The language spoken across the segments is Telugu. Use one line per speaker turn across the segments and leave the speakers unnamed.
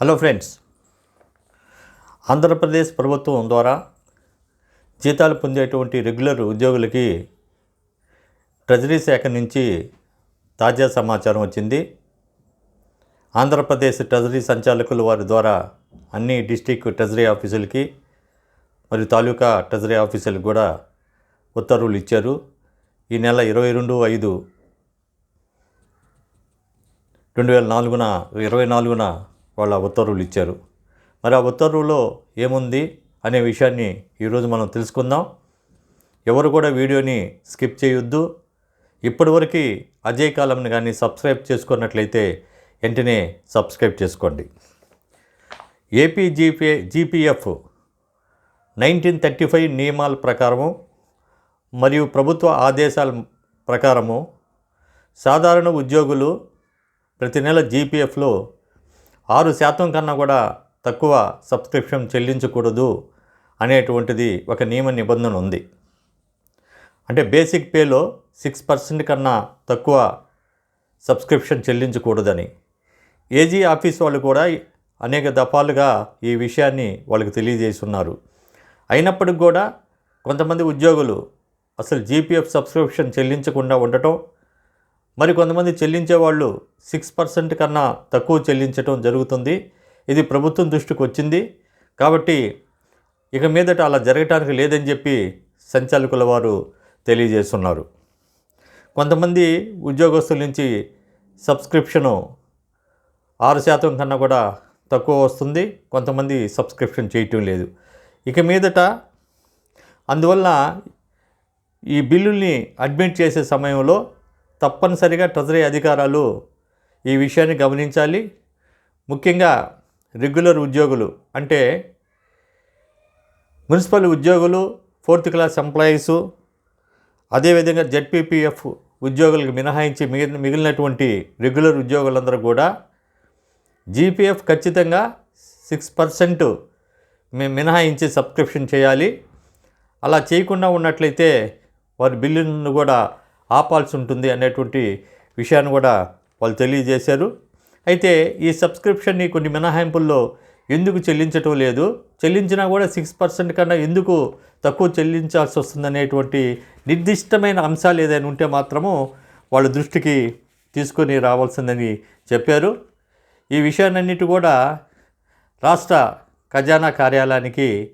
Hello friends. ఆంధ్రప్రదేశ్ ప్రభుత్వం ద్వారా జీతాలు పొందేటువంటి రెగ్యులర్ ఉద్యోగులకి ట్రెజరీ శాఖ నుంచి తాజా సమాచారం వచ్చింది. ఆంధ్రప్రదేశ్ ట్రెజరీ సంచాలకుల వారి ద్వారా అన్ని డిస్టిక్ ట్రెజరీ ఆఫీసులకి మరియు తాలూకా ట్రెజరీ ఆఫీసులకు కూడా ఉత్తర్వులు ఇచ్చారు. ఈ నెల ఇరవై రెండు ఐదు రెండు వేల నాలుగున ఇరవై నాలుగున వాళ్ళ ఉత్తర్వులు ఇచ్చారు. మరి ఆ ఉత్తర్వులో ఏముంది అనే విషయాన్ని ఈరోజు మనం తెలుసుకుందాం. ఎవరు కూడా వీడియోని స్కిప్ చేయొద్దు. ఇప్పటివరకు అజయ్ కాలంని కానీ సబ్స్క్రైబ్ చేసుకున్నట్లయితే వెంటనే సబ్స్క్రైబ్ చేసుకోండి. AP GP GPF nineteen thirty five నియమాల ప్రకారము మరియు ప్రభుత్వ ఆదేశాల ప్రకారము సాధారణ ఉద్యోగులు ప్రతి నెల జీపీఎఫ్లో ఆరు శాతం కన్నా కూడా తక్కువ సబ్స్క్రిప్షన్ చెల్లించకూడదు అనేటువంటిది ఒక నియమ నిబంధన ఉంది. అంటే బేసిక్ పేలో సిక్స్ పర్సెంట్ కన్నా తక్కువ సబ్స్క్రిప్షన్ చెల్లించకూడదని. ఏజీ ఆఫీస్ వాళ్ళు కూడా అనేక దఫాలుగా ఈ విషయాన్ని వాళ్ళకి తెలియజేస్తున్నారు. అయినప్పటికి కూడా కొంతమంది ఉద్యోగులు అసలు జీపీఎఫ్ సబ్స్క్రిప్షన్ చెల్లించకుండా ఉండటం మరి కొంతమంది చెల్లించే వాళ్ళు సిక్స్ పర్సెంట్ కన్నా తక్కువ చెల్లించడం జరుగుతుంది. ఇది ప్రభుత్వం దృష్టికి వచ్చింది. కాబట్టి ఇక మీదట అలా జరగటానికి లేదని చెప్పి సంచాలకుల వారు తెలియజేస్తున్నారు. కొంతమంది ఉద్యోగస్తుల నుంచి సబ్స్క్రిప్షను ఆరు శాతం కన్నా కూడా తక్కువ వస్తుంది. కొంతమంది సబ్స్క్రిప్షన్ చేయటం లేదు. ఇక మీదట అందువల్ల ఈ బిల్లుల్ని అడ్మిట్ చేసే సమయంలో తప్పనిసరిగా ట్రెజరీ అధికారాలు ఈ విషయాన్ని గమనించాలి. ముఖ్యంగా రెగ్యులర్ ఉద్యోగులు అంటే మున్సిపల్ ఉద్యోగులు ఫోర్త్ క్లాస్ ఎంప్లాయీసు అదేవిధంగా జెడ్పీపీఎఫ్ ఉద్యోగులకు మినహాయించి మిగిలిన మిగిలినటువంటి రెగ్యులర్ ఉద్యోగులందరూ కూడా జీపీఎఫ్ ఖచ్చితంగా సిక్స్ పర్సెంట్ మేము మినహాయించి సబ్స్క్రిప్షన్ చేయాలి. అలా చేయకుండా ఉన్నట్లయితే వారి బిల్లును కూడా ఆపాల్సి ఉంటుంది అనేటువంటి విషయాన్ని కూడా వాళ్ళు తెలియజేశారు. అయితే ఈ సబ్స్క్రిప్షన్ని కొన్ని మినహాయింపుల్లో ఎందుకు చెల్లించటం లేదు? చెల్లించినా కూడా సిక్స్ పర్సెంట్ కన్నా ఎందుకు తక్కువ చెల్లించాల్సి వస్తుందనేటువంటి నిర్దిష్టమైన అంశాలు ఏదైనా ఉంటే మాత్రము వాళ్ళ దృష్టికి తీసుకొని రావాల్సిందని చెప్పారు. ఈ విషయాన్నిటి కూడా రాష్ట్ర ఖజానా కార్యాలయానికి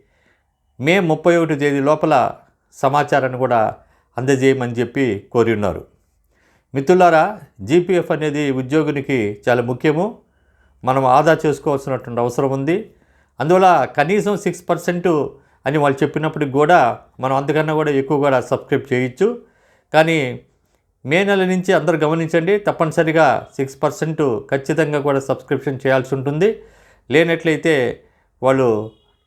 మే ముప్పై ఒకటి తేదీ లోపల సమాచారాన్ని కూడా అందజేయమని చెప్పి కోరి ఉన్నారు మిత్రులారా జీపీఎఫ్ అనేది ఉద్యోగునికి చాలా ముఖ్యము. మనం ఆదా చేసుకోవాల్సినటువంటి అవసరం ఉంది. అందువల్ల కనీసం సిక్స్ పర్సెంట్ అని వాళ్ళు చెప్పినప్పటికి కూడా మనం అంతకన్నా కూడా ఎక్కువ కూడా సబ్స్క్రైబ్ చేయొచ్చు. కానీ మే నెల నుంచి అందరు గమనించండి తప్పనిసరిగా సిక్స్ పర్సెంట్ ఖచ్చితంగా కూడా సబ్స్క్రిప్షన్ చేయాల్సి ఉంటుంది. లేనట్లయితే వాళ్ళు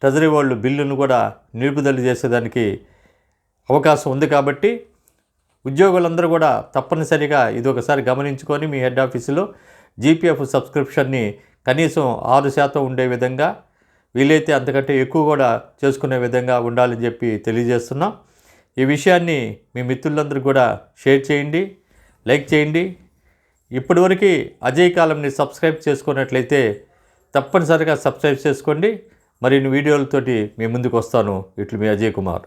ట్రెజరీ వాళ్ళు బిల్లును కూడా నిలుపుదల చేసేదానికి అవకాశం ఉంది కాబట్టి ఉద్యోగులందరూ కూడా తప్పనిసరిగా ఇది ఒకసారి గమనించుకొని మీ హెడ్ ఆఫీసులో జీపీఎఫ్ సబ్స్క్రిప్షన్ని కనీసం ఆరు శాతం ఉండే విధంగా వీలైతే అంతకంటే ఎక్కువ కూడా చేసుకునే విధంగా ఉండాలని చెప్పి తెలియజేస్తున్నాం. ఈ విషయాన్ని మీ మిత్రులందరూ కూడా షేర్ చేయండి లైక్ చేయండి. ఇప్పటివరకు అజయ్ కాలంని సబ్స్క్రైబ్ చేసుకున్నట్లయితే తప్పనిసరిగా సబ్స్క్రైబ్ చేసుకోండి. మరిన్ని వీడియోలతోటి మీ ముందుకు వస్తాను. ఇట్లు మీ అజయ్ కుమార్.